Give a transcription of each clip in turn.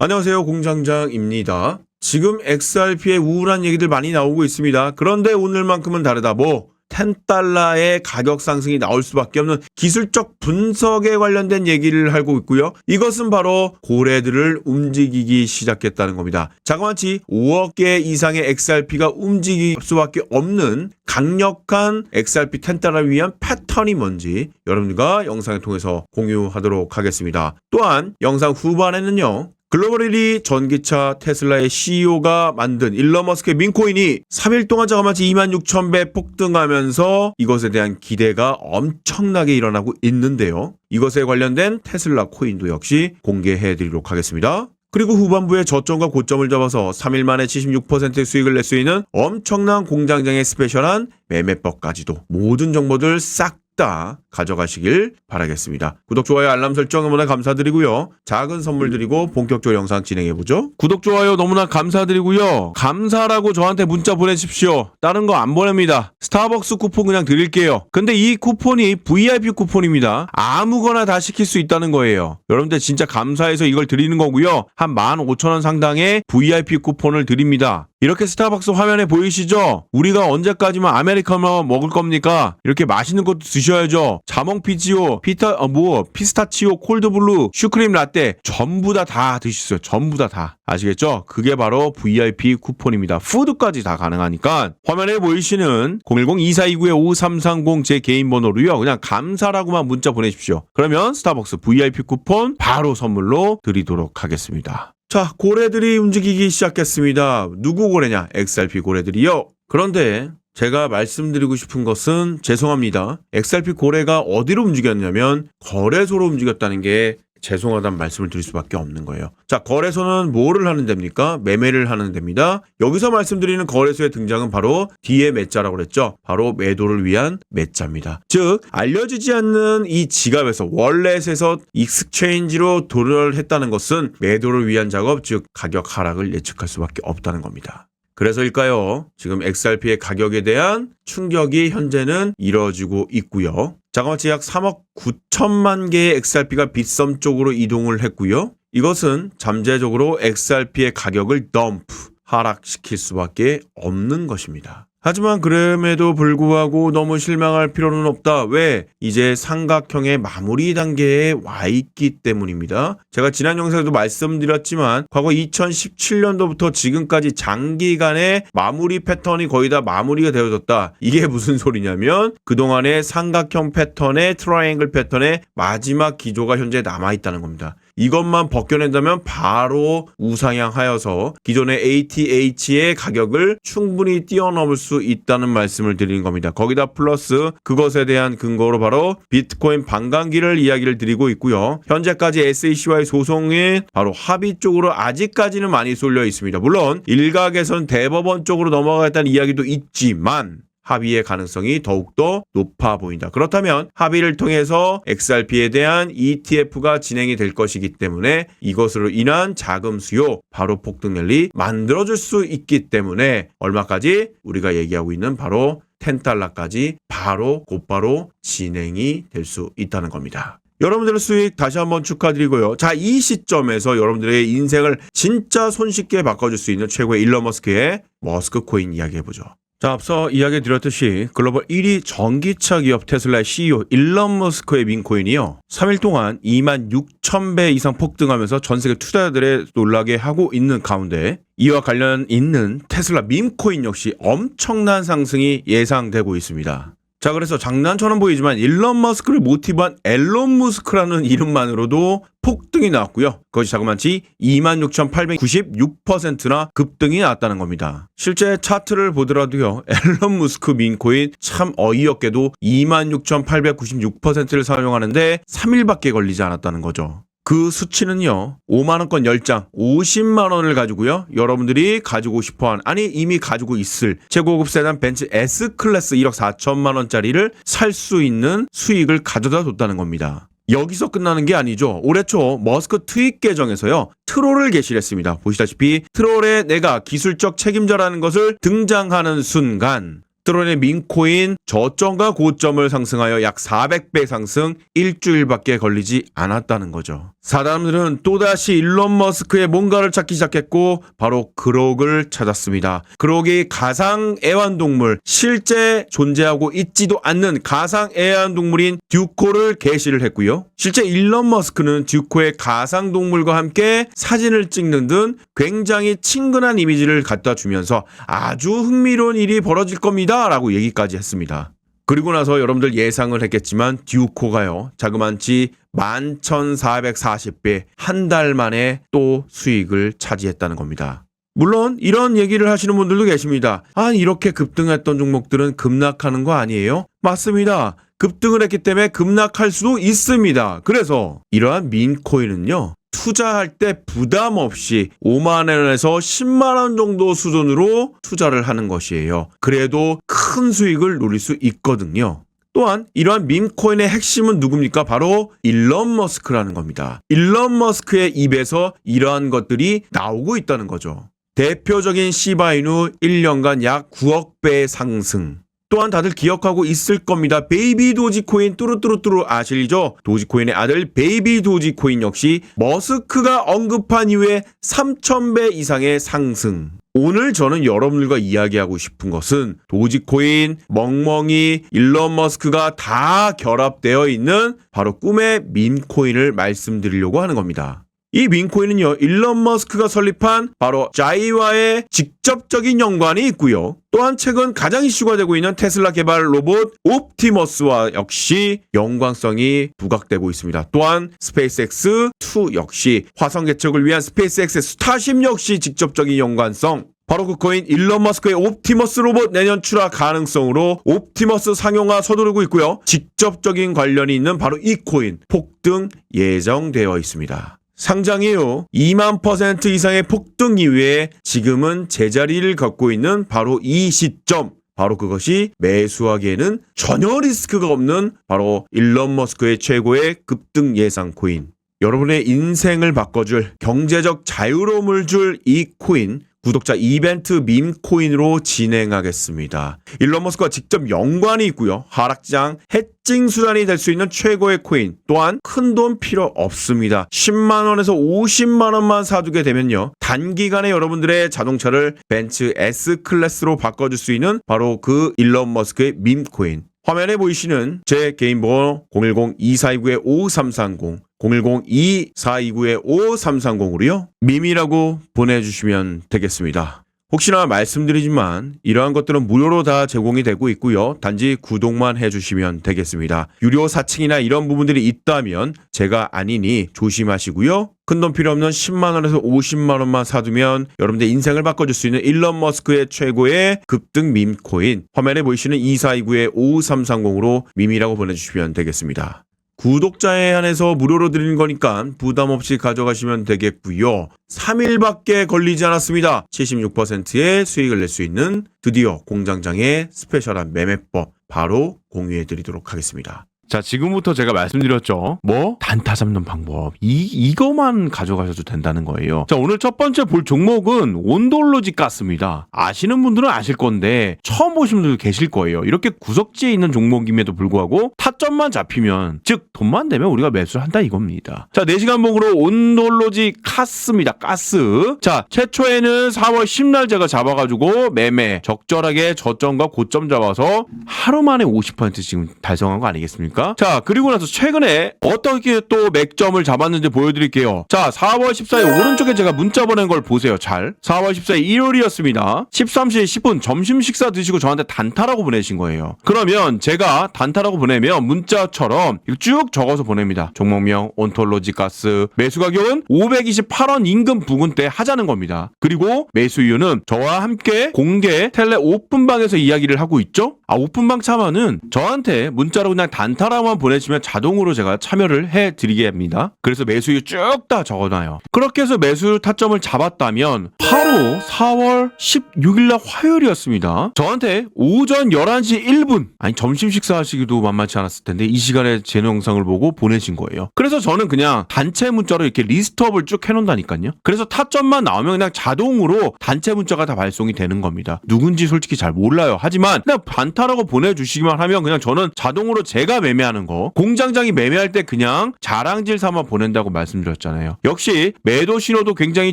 안녕하세요. 공장장입니다. 지금 XRP의 우울한 얘기들 많이 나오고 있습니다. 그런데 오늘만큼은 다르다. 뭐 10달러의 가격 상승이 나올 수밖에 없는 기술적 분석에 관련된 얘기를 하고 있고요. 이것은 바로 고래들을 움직이기 시작했다는 겁니다. 자그마치 5억 개 이상의 XRP가 움직일 수밖에 없는 강력한 XRP 10달러를 위한 패턴이 뭔지 여러분들과 영상을 통해서 공유하도록 하겠습니다. 또한 영상 후반에는요. 글로벌 1위 전기차 테슬라의 CEO가 만든 일론 머스크의 민코인이 3일 동안 자그마치 2만 6천 배 폭등하면서 이것에 대한 기대가 엄청나게 일어나고 있는데요. 이것에 관련된 테슬라 코인도 역시 공개해 드리도록 하겠습니다. 그리고 후반부에 저점과 고점을 잡아서 3일 만에 76%의 수익을 낼 수 있는 엄청난 공장장의 스페셜한 매매법까지도 모든 정보들 싹 다 가져가시길 바라겠습니다. 구독, 좋아요, 알람 설정 너무나 감사드리고요. 작은 선물 드리고 본격적으로 영상 진행해보죠. 구독, 좋아요 너무나 감사드리고요. 감사라고 저한테 문자 보내십시오. 다른 거 안 보냅니다. 스타벅스 쿠폰 그냥 드릴게요. 근데 이 쿠폰이 VIP 쿠폰입니다. 아무거나 다 시킬 수 있다는 거예요. 여러분들 진짜 감사해서 이걸 드리는 거고요. 한 15,000원 상당의 VIP 쿠폰을 드립니다. 이렇게 스타벅스 화면에 보이시죠? 우리가 언제까지만 아메리카노 먹을 겁니까? 이렇게 맛있는 것도 드셔야죠. 자몽 피지오, 피타 어, 뭐 피스타치오, 콜드블루, 슈크림 라떼 전부 다다 드시세요. 전부 다 다. 아시겠죠? 그게 바로 VIP 쿠폰입니다. 푸드까지 다 가능하니까 화면에 보이시는 010-2429-5330 제 개인 번호로요. 그냥 감사라고만 문자 보내십시오. 그러면 스타벅스 VIP 쿠폰 바로 선물로 드리도록 하겠습니다. 자, 고래들이 움직이기 시작했습니다. 누구 고래냐? XRP 고래들이요. 그런데 제가 말씀드리고 싶은 것은 죄송합니다. XRP 고래가 어디로 움직였냐면 거래소로 움직였다는 게 죄송하다는 말씀을 드릴 수밖에 없는 거예요. 자, 거래소는 뭐를 하는 데입니까? 매매를 하는 데입니다. 여기서 말씀드리는 거래소의 등장은 바로 뒤에 매자라고 그랬죠. 바로 매도를 위한 매자입니다. 즉, 알려지지 않는 이 지갑에서 월렛에서 익스체인지로 도를 했다는 것은 매도를 위한 작업, 즉 가격 하락을 예측할 수밖에 없다는 겁니다. 그래서일까요? 지금 XRP의 가격에 대한 충격이 현재는 이뤄지고 있고요. 자그마치 약 3억 9천만 개의 XRP가 빗썸 쪽으로 이동을 했고요. 이것은 잠재적으로 XRP의 가격을 덤프, 하락시킬 수밖에 없는 것입니다. 하지만 그럼에도 불구하고 너무 실망할 필요는 없다. 왜? 이제 삼각형의 마무리 단계에 와 있기 때문입니다. 제가 지난 영상에도 말씀드렸지만 과거 2017년도부터 지금까지 장기간의 마무리 패턴이 거의 다 마무리가 되어졌다. 이게 무슨 소리냐면 그동안의 삼각형 패턴의 트라이앵글 패턴의 마지막 기조가 현재 남아 있다는 겁니다. 이것만 벗겨낸다면 바로 우상향하여서 기존의 ATH의 가격을 충분히 뛰어넘을 수 있다는 말씀을 드리는 겁니다. 거기다 플러스 그것에 대한 근거로 바로 비트코인 반감기를 이야기를 드리고 있고요. 현재까지 SEC와의 소송이 바로 합의 쪽으로 아직까지는 많이 쏠려 있습니다. 물론 일각에선 대법원 쪽으로 넘어가겠다는 이야기도 있지만 합의의 가능성이 더욱더 높아 보인다. 그렇다면 합의를 통해서 XRP에 대한 ETF가 진행이 될 것이기 때문에 이것으로 인한 자금 수요 바로 폭등 랠리 만들어줄 수 있기 때문에 얼마까지 우리가 얘기하고 있는 바로 10달러까지 바로 곧바로 진행이 될 수 있다는 겁니다. 여러분들의 수익 다시 한번 축하드리고요. 자, 이 시점에서 여러분들의 인생을 진짜 손쉽게 바꿔줄 수 있는 최고의 일론 머스크의 머스크 코인 이야기해보죠. 자, 앞서 이야기 드렸듯이 글로벌 1위 전기차 기업 테슬라의 CEO 일론 머스크의 민코인이요. 3일 동안 2만 6천 배 이상 폭등하면서 전 세계 투자자들의 놀라게 하고 있는 가운데 이와 관련 있는 테슬라 민코인 역시 엄청난 상승이 예상되고 있습니다. 자, 그래서 장난처럼 보이지만 일론 머스크를 모티브한 앨런 머스크라는 이름만으로도 폭등이 나왔고요. 그것이 자그마치 26,896%나 급등이 나왔다는 겁니다. 실제 차트를 보더라도요. 앨런 머스크 민코인 참 어이없게도 26,896%를 사용하는데 3일밖에 걸리지 않았다는 거죠. 그 수치는요, 5만원권 10장, 50만원을 가지고요, 여러분들이 가지고 싶어 한, 아니, 이미 가지고 있을 최고급 세단 벤츠 S클래스 1억 4천만원짜리를 살 수 있는 수익을 가져다 줬다는 겁니다. 여기서 끝나는 게 아니죠. 올해 초 머스크 트윗 계정에서요. 트롤을 게시했습니다. 보시다시피 트롤에 내가 기술적 책임자라는 것을 등장하는 순간 닥터론의 민코인 저점과 고점을 상승하여 약 400배 상승 일주일밖에 걸리지 않았다는 거죠. 사람들은 또다시 일론 머스크의 뭔가를 찾기 시작했고 바로 그록을 찾았습니다. 그록이 가상 애완동물 실제 존재하고 있지도 않는 가상 애완동물인 듀코를 게시를 했고요. 실제 일론 머스크는 듀코의 가상 동물과 함께 사진을 찍는 등 굉장히 친근한 이미지를 갖다 주면서 아주 흥미로운 일이 벌어질 겁니다. 라고 얘기까지 했습니다. 그리고 나서 여러분들 예상을 했겠지만 듀코가요. 자그만치 11,440배 한 달 만에 또 수익을 차지했다는 겁니다. 물론 이런 얘기를 하시는 분들도 계십니다. 아 이렇게 급등했던 종목들은 급락하는 거 아니에요? 맞습니다. 급등을 했기 때문에 급락할 수도 있습니다. 그래서 이러한 민코인은요. 투자할 때 부담 없이 5만 원에서 10만 원 정도 수준으로 투자를 하는 것이에요. 그래도 큰 수익을 노릴 수 있거든요. 또한 이러한 밈코인의 핵심은 누굽니까? 바로 일론 머스크라는 겁니다. 일론 머스크의 입에서 이러한 것들이 나오고 있다는 거죠. 대표적인 시바이누 1년간 약 9억 배 상승. 또한 다들 기억하고 있을 겁니다. 베이비 도지코인 뚜루뚜루뚜루 아실죠? 도지코인의 아들 베이비 도지코인 역시 머스크가 언급한 이후에 3,000배 이상의 상승. 오늘 저는 여러분들과 이야기하고 싶은 것은 도지코인, 멍멍이, 일론 머스크가 다 결합되어 있는 바로 꿈의 밈코인을 말씀드리려고 하는 겁니다. 이 민코인은요, 일론 머스크가 설립한 바로 자이와의 직접적인 연관이 있고요. 또한 최근 가장 이슈가 되고 있는 테슬라 개발 로봇 옵티머스와 역시 연관성이 부각되고 있습니다. 또한 스페이스X 2 역시 화성 개척을 위한 스페이스X의 스타쉽 역시 직접적인 연관성 바로 그 코인 일론 머스크의 옵티머스 로봇 내년 출하 가능성으로 옵티머스 상용화 서두르고 있고요. 직접적인 관련이 있는 바로 이 코인 폭등 예정되어 있습니다. 상장 이후 2만 퍼센트 이상의 폭등 이후에 지금은 제자리를 걷고 있는 바로 이 시점. 바로 그것이 매수하기에는 전혀 리스크가 없는 바로 일론 머스크의 최고의 급등 예상 코인. 여러분의 인생을 바꿔줄 경제적 자유로움을 줄 이 코인 구독자 이벤트 밈 코인으로 진행하겠습니다. 일론 머스크와 직접 연관이 있고요. 하락장 해칭 수단이 될 수 있는 최고의 코인 또한 큰 돈 필요 없습니다. 10만 원에서 50만 원만 사두게 되면요. 단기간에 여러분들의 자동차를 벤츠 S 클래스로 바꿔줄 수 있는 바로 그 일론 머스크의 밈 코인. 화면에 보이시는 제 개인 번호 010-2429-5330 010-2429-5330으로요. 밈이라고 보내주시면 되겠습니다. 혹시나 말씀드리지만 이러한 것들은 무료로 다 제공이 되고 있고요. 단지 구독만 해주시면 되겠습니다. 유료 사칭이나 이런 부분들이 있다면 제가 아니니 조심하시고요. 큰돈 필요 없는 10만 원에서 50만 원만 사두면 여러분들 인생을 바꿔줄 수 있는 일론 머스크의 최고의 급등 밈 코인 화면에 보이시는 2429의 5330으로 밈이라고 보내주시면 되겠습니다. 구독자에 한해서 무료로 드리는 거니까 부담 없이 가져가시면 되겠고요. 3일밖에 걸리지 않았습니다. 76%의 수익을 낼 수 있는 드디어 공장장의 스페셜한 매매법 바로 공유해 드리도록 하겠습니다. 자, 지금부터 제가 말씀드렸죠. 뭐? 단타 잡는 방법. 이, 이거만 가져가셔도 된다는 거예요. 자, 오늘 첫 번째 볼 종목은 온돌로지 가스입니다. 아시는 분들은 아실 건데, 처음 보신 분들도 계실 거예요. 이렇게 구석지에 있는 종목임에도 불구하고, 타점만 잡히면, 즉, 돈만 되면 우리가 매수를 한다 이겁니다. 자, 4시간 봉으로 온돌로지 카스입니다. 가스. 자, 최초에는 4월 10날 제가 잡아가지고, 매매, 적절하게 저점과 고점 잡아서, 하루 만에 50% 지금 달성한 거 아니겠습니까? 자, 그리고 나서 최근에 어떻게 또 맥점을 잡았는지 보여드릴게요. 자, 4월 14일 오른쪽에 제가 문자 보낸 걸 보세요. 잘. 4월 14일 일요일이었습니다. 13시 10분 점심 식사 드시고 저한테 단타라고 보내신 거예요. 그러면 제가 단타라고 보내면 문자처럼 쭉 적어서 보냅니다. 종목명 온톨로지 가스 매수 가격은 528원 인근 부근대 하자는 겁니다. 그리고 매수 이유는 저와 함께 공개 텔레 오픈방에서 이야기를 하고 있죠. 아 오픈방 참여는 저한테 문자로 그냥 단타 단타라만 보내시면 자동으로 제가 참여를 해드리게 합니다. 그래서 매수율 쭉 다 적어놔요. 그렇게 해서 매수 타점을 잡았다면 바로 4월 16일날 화요일이었습니다. 저한테 오전 11시 1분 아니 점심 식사하시기도 만만치 않았을 텐데 이 시간에 제 영상을 보고 보내신 거예요. 그래서 저는 그냥 단체 문자로 이렇게 리스트업을 쭉 해놓는다니까요. 그래서 타점만 나오면 그냥 자동으로 단체 문자가 다 발송이 되는 겁니다. 누군지 솔직히 잘 몰라요. 하지만 그냥 반타라고 보내주시기만 하면 그냥 저는 자동으로 제가 매매 하는 거 공장장이 매매할 때 그냥 자랑질 삼아 보낸다고 말씀드렸잖아요. 역시 매도 신호도 굉장히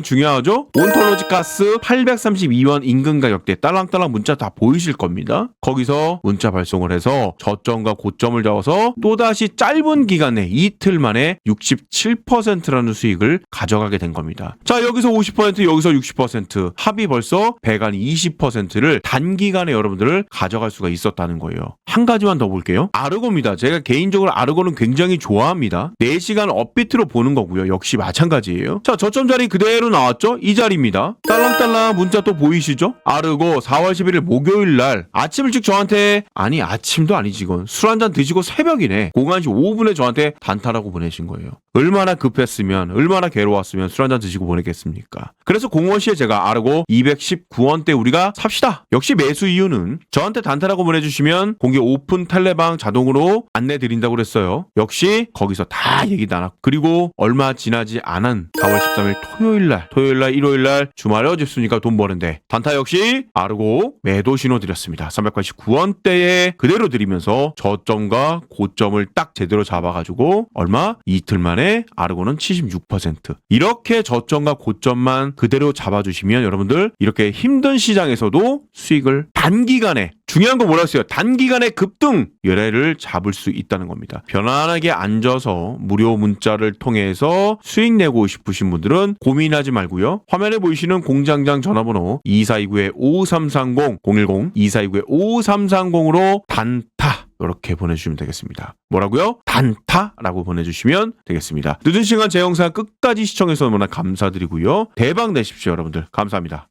중요하죠. 온톨로지 가스 832원 인근 가격대 딸랑딸랑 문자 다 보이실 겁니다. 거기서 문자 발송을 해서 저점과 고점을 잡아서 또다시 짧은 기간에 이틀 만에 67%라는 수익을 가져가게 된 겁니다. 자 여기서 50% 여기서 60% 합이 벌써 배간 20%를 단기간에 여러분들을 가져갈 수가 있었다는 거예요. 한 가지만 더 볼게요. 아르고입니다. 제가 개인적으로 아르고는 굉장히 좋아합니다. 4시간 업비트로 보는 거고요. 역시 마찬가지예요. 자 저점 자리 그대로 나왔죠? 이 자리입니다. 딸랑딸랑 문자 또 보이시죠? 아르고 4월 11일 목요일 날 아침 일찍 저한테 아니 아침도 아니지 이건 술 한 잔 드시고 새벽이네 01시 5분에 저한테 단타라고 보내신 거예요. 얼마나 급했으면 얼마나 괴로웠으면 술 한 잔 드시고 보냈겠습니까? 그래서 01시에 제가 아르고 219원대 우리가 삽시다. 역시 매수 이유는 저한테 단타라고 보내주시면 공개 오픈 텔레방 자동으로 안내 드린다고 그랬어요. 역시 거기서 다 얘기 나눴고 그리고 얼마 지나지 않은 4월 13일 토요일 날 토요일 날 일요일 날 주말에 어집수니까 돈 버는데 단타 역시 아르고 매도 신호 드렸습니다. 389원대에 그대로 드리면서 저점과 고점을 딱 제대로 잡아가지고 얼마 이틀 만에 아르고는 76% 이렇게 저점과 고점만 그대로 잡아주시면 여러분들 이렇게 힘든 시장에서도 수익을 단기간에 중요한 거 뭐라 했어요? 단기간에 급등 열애를 잡을 수 있다는 겁니다. 편안하게 앉아서 무료 문자를 통해서 수익 내고 싶으신 분들은 고민하지 말고요. 화면에 보이시는 공장장 전화번호 2429-5330 010-2429-5330으로 단타 이렇게 보내주시면 되겠습니다. 뭐라고요? 단타라고 보내주시면 되겠습니다. 늦은 시간 제 영상 끝까지 시청해서 너무나 감사드리고요. 대박 내십시오, 여러분들. 감사합니다.